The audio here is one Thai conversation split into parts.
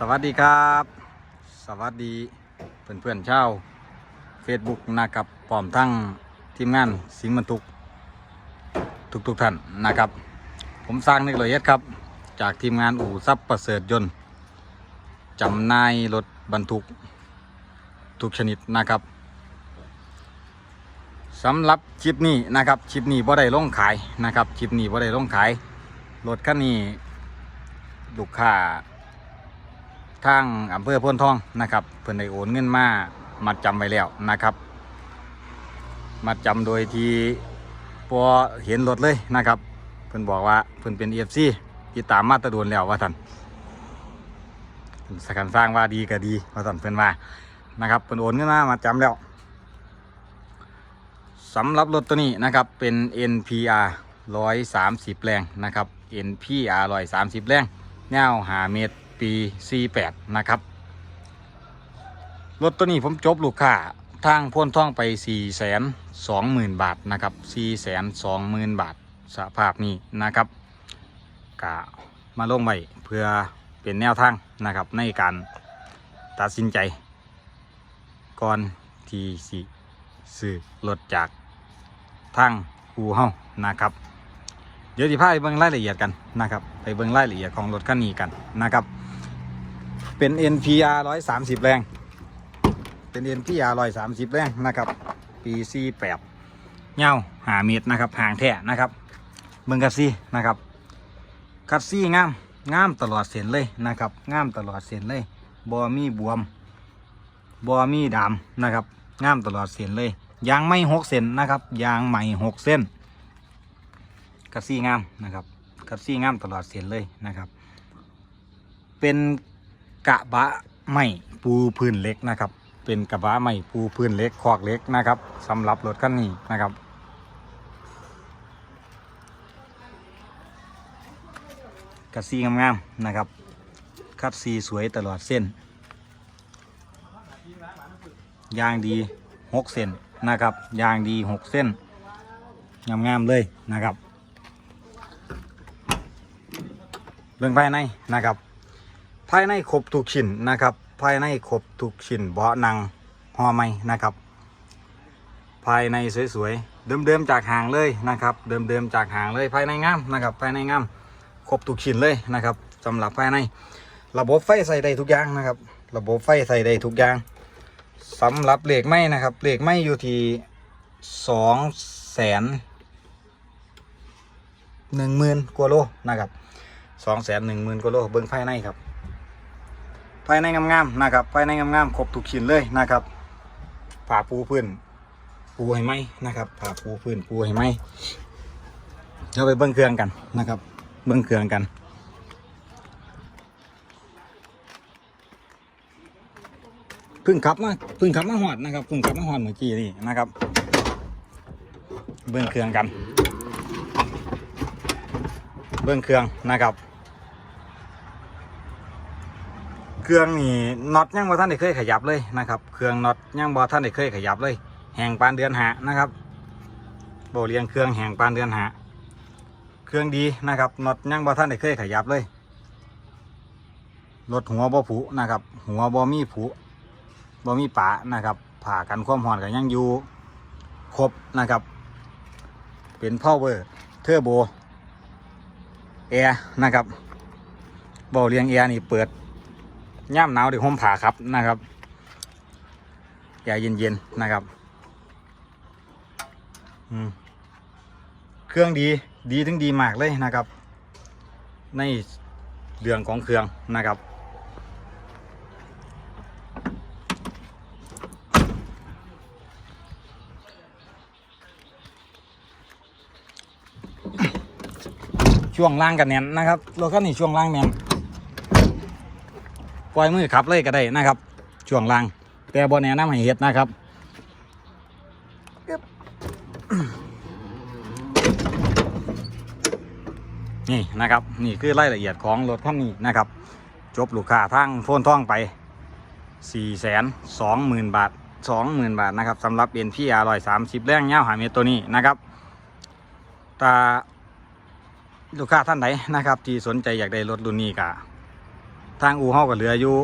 สวัสดีครับ สวัสดีเพื่อนเพื่อนๆชาว Facebook นะครับพร้อมทั้งทีมงานสิงห์บรรทุก ทุกทุกท่านนะครับ ผมสร้างนิกเลยเอ็ดครับ จากทีมงานอู่ซับประเสริฐยนต์จำนายรถบรรทุก ทุกชนิดนะครับสำหรับคลิปนี้นะครับคลิปนี้บ่ได้ลงขายนะครับคลิปนี้บ่ได้ลงขายรถคันนี้ลูกค้า ทางอำเภอพ้นทองนะครับ เพิ่อนได้โอนเงินมามาจำไว้แล้วนะครับ มาจำโดยที่พอเห็นรถเลยนะครับ เพิ่อนบอกว่าเพิ่อนเป็นเอฟซีที่ตามมาตะโดนแล้วว่าท่านสกันสร้างว่าดีก็ดีว่าท่านเพิ่อนว่านะครับเพิ่อนโอนเงินมามาจำแล้วสำหรับรถตัวนี้นะครับเป็น NPR 130 แรงนะครับ NPR 130 แรงยาว5เมตร ปี 48 นะครับ รถตัวนี้ผมจบลูกค้าทางพ่นท่องไป 4 2 0 0 0 0 บาทนะครับ 4 2 0 0 0 0 บาทสภาพนี้นะครับกะมาลงไว้เพื่อเป็นแนวทางนะครับในการตัดสินใจ ก่อนที่สิซื้อรถจากทางอูเฮานะครับ เดี๋ยวจะพาไปเบิ่งรายละเอียดกันนะครับ ไปเบิ่งรายละเอียดของรถคันนี้กันนะครับ เป็น NPR 130 แรง เป็น NPR 130 แรงนะครับปี48เงาหาเมตรนะครับห่างแท้นะครับเบิ่งกัดซี่นะครับกัดซี่งามงามตลอดเส้นเลยนะครับงามตลอดเส้นเลยบอมีบวมบอมีดำนะครับงามตลอดเส้นเลยยางไม่หกเส้นนะครับยางใหม่หกเส้นกัดซี่งามนะครับกัดซี่งามตลอดเส้นเลยนะครับ เป็น กระบะไม้ปูพื้นเล็กนะครับ เป็นกระบะไม้ปูพื้นเล็กคอกเล็กนะครับสำหรับรถคันนี้นะครับกัดซี่งามๆนะครับ คัดซีสวยตลอดเส้นยางดีหกเส้นนะครับ ยางดีหกเส้นงามๆเลยนะครับ เรื่องภายในนะครับ ภายในครบทุกชิ้นนะครับ ภายในครบทุกชิ้นเบาะนังห่อไม้นะครับ ภายในสวยๆเดิมๆจากหางเลยนะครับ เดิมๆจากหางเลยภายในงามนะครับ ภายในงามครบทุกชิ้นเลยนะครับสำหรับภายใน ระบบไฟใส่ได้ทุกอย่างนะครับ ระบบไฟใส่ได้ทุกอย่างสำหรับเหล็กไม้นะครับเหล็กไม้อยู่ที่สองแสนหนึ่งหมื่นกว่าโลนะครับสองแสนหนึ่งหมื่นกว่าโลเบิ้งภายในครับ ภายในงามๆนะครับภายในงามๆครบทุกชิ้นเลยนะครับผ่าปูพื้นปูให้ไหมนะครับผ่าปูพื้นปูให้ไหมเดี๋ยวไปเบิ้งเครื่องกันนะครับ เบิ้งเครื่องกันพึ่งขับมาพึ่งขับมาหอดนะครับพึ่งขับมาหอดเมื่อกี้นี่นะครับ เบิ้งเครื่องกัน เบิ้งเครื่องนะครับ เครื่องนี่น็อตยังบ่ท่านได้เคยขยับเลยนะครับ เครื่องน็อตยังบ่ท่านได้เคยขยับเลย แห่งปานเดือนหานะครับโบเรียงเครื่องแห่งปานเดือนหาเครื่องดีนะครับน็อตยังบ่ท่านได้เคยขยับเลยรถหัวบ่ผุนะครับ หัวบ่มีผุบ่มีปะนะครับผ่ากันความร้อนก็ยังอยู่ครบนะครับ เป็น power turbo แอร์นะครับบาเรียงแอร์นี่เปิด ย่ามหนาวเดี๋ยวห่มผ้าครับนะครับแอร์เย็นๆนะครับเครื่องดีดีถึงดีมากเลยนะครับ ในเรื่องของเครื่องนะครับช่วงล่างกันแน่นนะครับรถคันนี้ช่วงล่างแน่น ปล่อยมือขับเลยก็ได้นะครับช่วงล่าง แต่บอแนะนำให้เฮ็ดนะครับนี่นะครับนี่คือรายละเอียดของรถคันนี้นะครับ จบลูกค้าทางโฟนท่องไป 4 2 0 0 0 0 บาท 20,000 บาทนะครับสำหรับ NPR 130แรงเงาหาเมตรตัวนี้นะครับตาลูกค้าท่านไหนนะครับ ที่สนใจอยากได้รถรุ่นนี้ก็ ทางอู่เฮาก็เหลืออยู่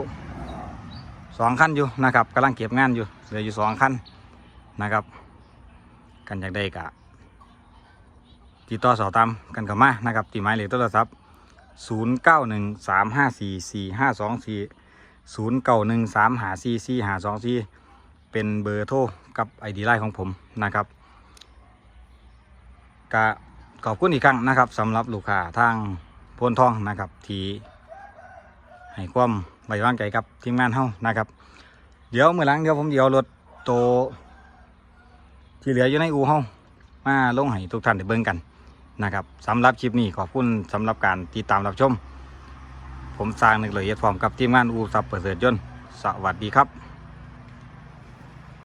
สองคันอยู่นะครับกำลังเก็บงานอยู่เหลืออยู่สองคันนะครับ กันอยากได้กะติดต่อสอบตามกันกับมานะครับที่หมายเลขโทรศัพท์0 9 1 3 5 4 4 5 2 4 0 9 1 3 5 4 4 5 2 4 เป็นเบอร์โทรกับไอดีไลน์ของผมนะครับกะขอบคุณอีกครั้งนะครับสำหรับลูกค้าทางพนทองนะครับที่ ให้ความไว้วางใจกับทีมงานเฮานะครับ เดี๋ยวเมื่อหลังเดี๋ยวผมเดี๋ยวรถโตที่เหลืออยู่ในอู่เฮามาลงให้ทุกท่านได้เบิ่งกันนะครับสำหรับคลิปนี้ขอบคุณสำหรับการติดตามรับชม ผมสร้างหนึ่งเลยเอ็ดฟอมกับทีมงานอูสับเปิดเสริฐยนต์สวัสดีครับ